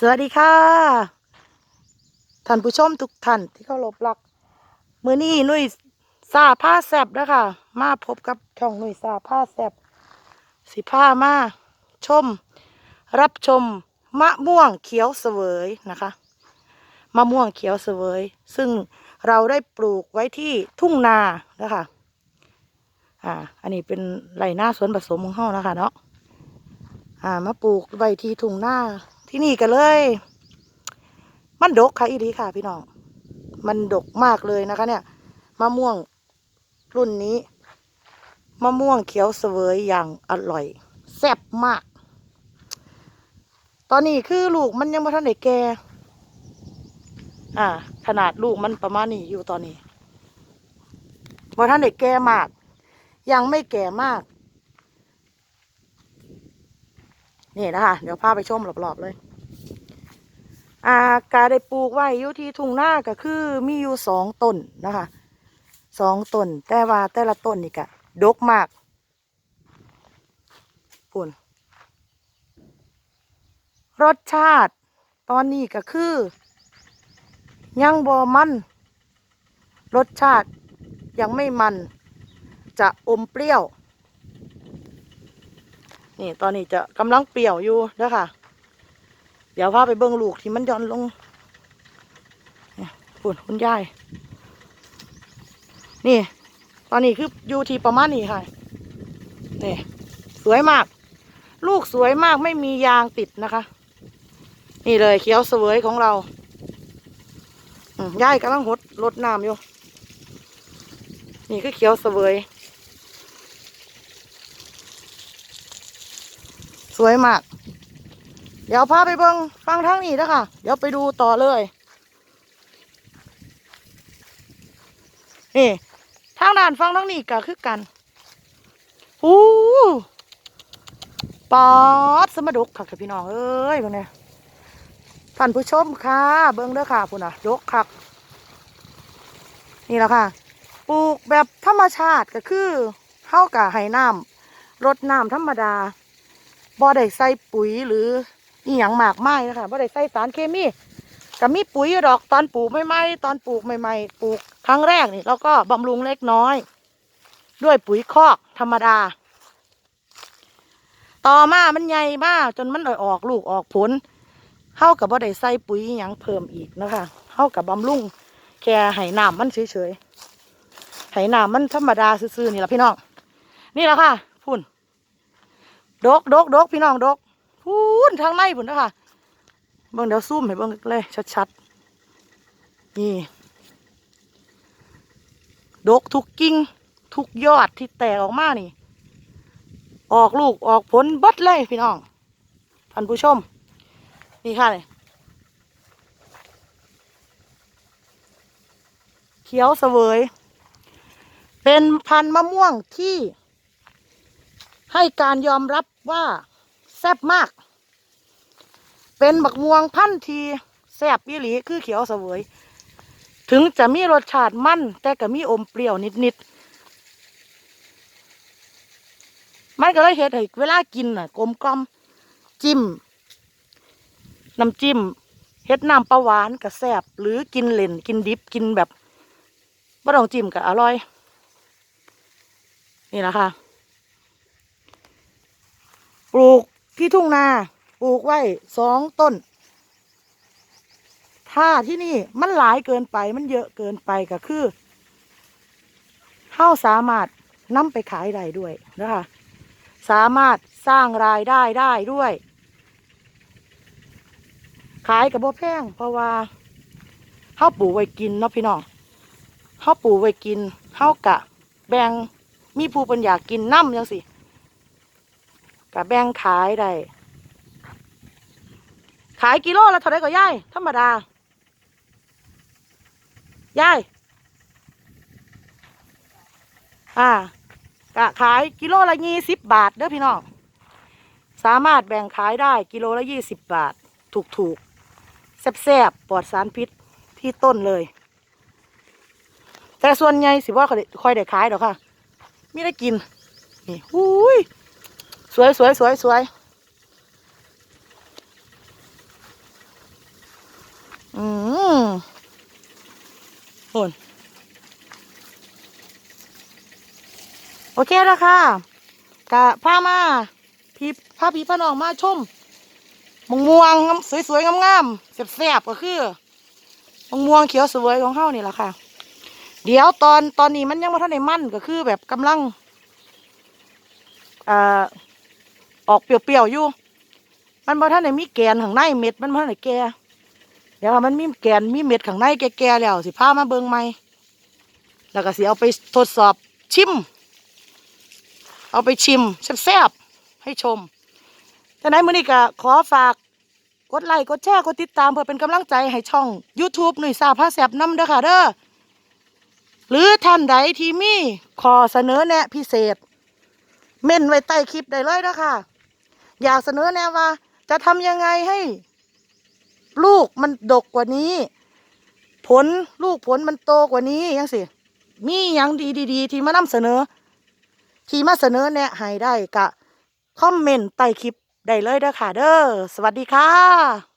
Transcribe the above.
สวัสดีค่ะท่านผู้ชมทุกท่านที่เคารพรักมือนี้หนุ่ยซาผ้าแซบนะคะมาพบกับช่องหนุ่ยซาผ้าแซบสิผ้ามาชม รับชมมะม่วงเขียวเสวยนะคะมะม่วงเขียวเสวย ซึ่งเราได้ปลูกไว้ที่ทุ่งนานะคะอ่า อันนี้เป็นไรหน้าสวนผสมของเฮานะคะเนาะ อ่ามาปลูกไว้ที่ทุ่งนาที่นี่กันเลย มันดกค่ะอีดีค่ะ พี่น้อง มันดกมากเลยนะคะ เนี่ยมะม่วงรุ่นนี้มะม่วงเขียวเสวยอย่างอร่อยแซ่บมาก ตอนนี้คือลูกมันยังไม่ทันได้แก่อ่า ขนาดลูกมันประมาณนี้อยู่ตอนนี้บ่ทันได้แก่มาก ยังไม่แก่มาก นี่นะคะ เดี๋ยวพาไปชมรอบๆเลย อ่ากาได้ปลูกไว้อยู่ที่ทุ่งนาก็คือมีอยู่สองต้นนะคะสองต้นแต่ว่าแต่ละต้นนี่ก็ดกมากปุ่นรสชาติตอนนี้ก็คือ ยังบอมัน รสชาติยังไม่มัน จะอมเปรี้ยว นี่ตอนนี้จะกำลังเปรี้ยวอยู่เด้อค่ะ เดี๋ยวพาไปเบิ้งลูกที่มันย่อนลงนี่ปุ่นคุณยายนี่ ตอนนี้คืออยู่ที่ประมาณนี้ค่ะนี่สวยมาก ลูกสวยมากไม่มียางติดนะคะ นี่เลยเขียวเสวยของเราอืมยายกำลังหดรดน้ำอยู่ นี่คือเขียวเสวย สวยมาก เดี๋ยวพาไปเบิงฟังทางนี้นะคะเดี๋ยวไปดูต่อเลย นี่ ทางด้านฟังทางนี้ก็คือกันอู้ปอดสมดุกค่ะพี่น้องเอ้ยเบิ่งเนี่ยท่านผู้ชมค่ะ เบิ้งเด้อค่ะพุ่นอะดกคัก นี่แหละค่ะ ปลูกแบบธรรมชาติก็คือเข้ากับไห้น้ำรดน้ำธรรมดา บ่ได้ใส่ปุ๋ยหรืออีหยังมากไมายนะคะบ่ได้ใส่สารเคมีก็มีปุ๋ยดอกตอนปลูกใหม่ๆตอนปลูกใหม่ๆปลูกครั้งแรกนี่เราก็บำรุงเล็กน้อย ด้วยปุ๋ยคอกธรรมดา ต่อมามันใหญ่มากจนมันออกลูกออกผลเท่ากับบ่ได้ใส่ปุ๋ยอหยังเพิ่มอีกนะคะเท่ากับบำรุงแค่ไห้น้ำมันเฉยๆไห้น้ำมันธรรมดาซื่อๆนี่แหละพี่น้องนี่แหละค่ะ ดกดกดกพี่น้องดกพูนทางในพุ่นนะคะเบิ่งเดี๋ยวซูมให้เบิ่งเลยชัดๆนี่ดกทุกกิ่งทุกยอดที่แตกออกมานี่ ออกลูกออกผลเบัดเลยพี่น้องท่านผู้ชม นี่ค่ะเลยเขียวเสวย เป็นพันธุ์มะม่วงที่ ให้การยอมรับว่าแซ่บมาก เป็นบักม่วงพันธ์ทีแซ่บยี่หลีคือเขียวเสวย ถึงจะมีรสชาติมั่น แต่ก็มีอมเปรี้ยวนิดๆมันก็เลยเฮ็ดให้เวลากินน่ะกลมกล่อมจิ้มน้ำจิ้มเฮ็ดน้ำปลาหวานก็แซ่บหรือกินเล่นกินดิบกินแบบไม่ต้องจิ้มก็อร่อย นี่แหละค่ะ ปลูกที่ทุ่งนาปลูกไว้สองต้น ถ้าที่นี่มันหลายเกินไปมันเยอะเกินไปก็คือเข้าสามารถนำไปขายได้ด้วยนะคะสามารถสร้างรายได้ได้ด้วย ขายกับบ่แพงเพราะว่าเข้าปลูกไว้กินเนาะพี่น้องเข้าปลูกไว้กินเข้ากะ แบ่งมีผู้ป็นอยากกินน้ำยังสิ กับแบ่งขายได้ ขายกิโลละเท่าไรก็ย่ายธรรมดาย่ายอ่ากะขายกิโลละยี่สิบบาทเด้อพี่น้อง สามารถแบ่งขายได้กิโลละยี่สิบบาท ถูกถูกๆแซ่บๆปลอดสารพิษที่ต้นเลย แต่ส่วนใหญ่สิว่าค่อยได้ขายดอกค่ะ ไม่ได้กิน นี่หูย สวยสวยสวยสวยอืมโอนโอเคแล้วค่ะกะผ้ามาผีผ้าผีผ้านองมาชมมงม่วงสวยๆงามๆเสีบๆก็คือมงม่วงเขียวสวยของเฮานี่แหละค่ะ เดี๋ยวตอนตอนนี้มันยังไม่ทันได้มั่นก็คือแบบกำลังอ่า ออกเปรี้ยวๆอยู่ มันบ่ทันได้มีแกนข้างในเม็ดมันบ่ทันได้แก่เดี๋ยวมันมีแกนมีเม็ดข้างในแก่ๆแล้วสิพามาเบิ่งใหม่แล้วก็สิเอาไปทดสอบชิม เอาไปชิมแซ่บๆให้ชมฉะนั้นมื้อนี้ก็ขอฝากกดไลค์กดแชร์กดติดตามเพื่อเป็นกำลังใจให้ช่อง YouTube หนุ่ยสาผ้าแซ่บนำเด้อค่ะเด้อหรือท่านใดที่มีขอเสนอแนะพิเศษ เม่นไว้ใต้คลิปได้เลยนะคะ อยากเสนอแนวว่า จะทำยังไงให้ ลูกมันดกกว่านี้ ผลลูกผลมันโตกว่านี้ยังสิมีหยังดีๆที่มานำเสนอ ที่มาเสนอแนะให้ได้กะ คอมเมนต์ใต้คลิปได้เลยเด้อค่ะเด้อสวัสดีค่ะ